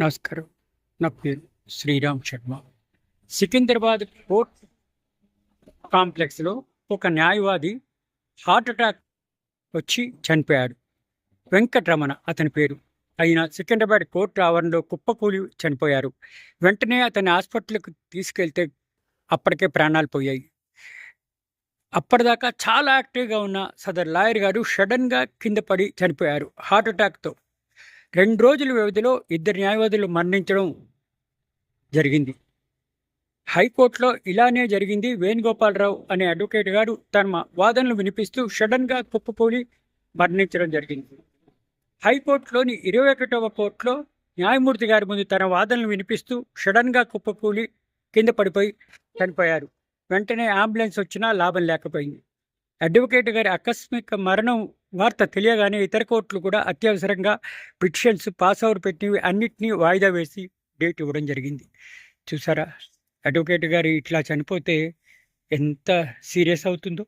నమస్కారం. నా పేరు శ్రీరామ్ శర్మ. సికింద్రాబాద్ కోర్ట్ కాంప్లెక్స్లో ఒక న్యాయవాది హార్ట్ అటాక్ వచ్చి చనిపోయాడు. వెంకటరమణ అతని పేరు. అయిన సికింద్రాబాద్ కోర్టు ఆవరణలో కుప్పకూలి చనిపోయారు. వెంటనే అతని హాస్పిటల్కి తీసుకెళ్తే అప్పటికే ప్రాణాలు పోయాయి. అప్పటిదాకా చాలా యాక్టివ్గా ఉన్న సదర్ లాయర్ గారు సడన్గా కింద పడి చనిపోయారు. హార్ట్ అటాక్తో రెండు రోజుల వ్యవధిలో ఇద్దరు న్యాయవాదులు మరణించడం జరిగింది. హైకోర్టులో ఇలానే జరిగింది వేణుగోపాలరావు అనే అడ్వకేట్ గారు తన వాదనలు వినిపిస్తూ సడన్గా కుప్పపోలి మరణించడం జరిగింది. హైకోర్టులోని ఇరవై ఒకటవ కోర్టులో న్యాయమూర్తి గారి ముందు తన వాదనలు వినిపిస్తూ సడన్గా కుప్పకూలి కింద పడిపోయి చనిపోయారు. వెంటనే అంబులెన్స్ వచ్చినా లాభం లేకపోయింది. అడ్వకేట్ గారి ఆకస్మిక మరణం వార్త తెలియగానే ఇతర కోర్టులు కూడా అత్యవసరంగా పిటిషన్స్ పాస్ అవుట్ పెట్టినవి అన్నిటినీ వాయిదా వేసి డేట్ ఇవ్వడం జరిగింది. చూసారా? అడ్వకేట్ గారు ఇట్లా చనిపోతే ఎంత సీరియస్ అవుతుందో?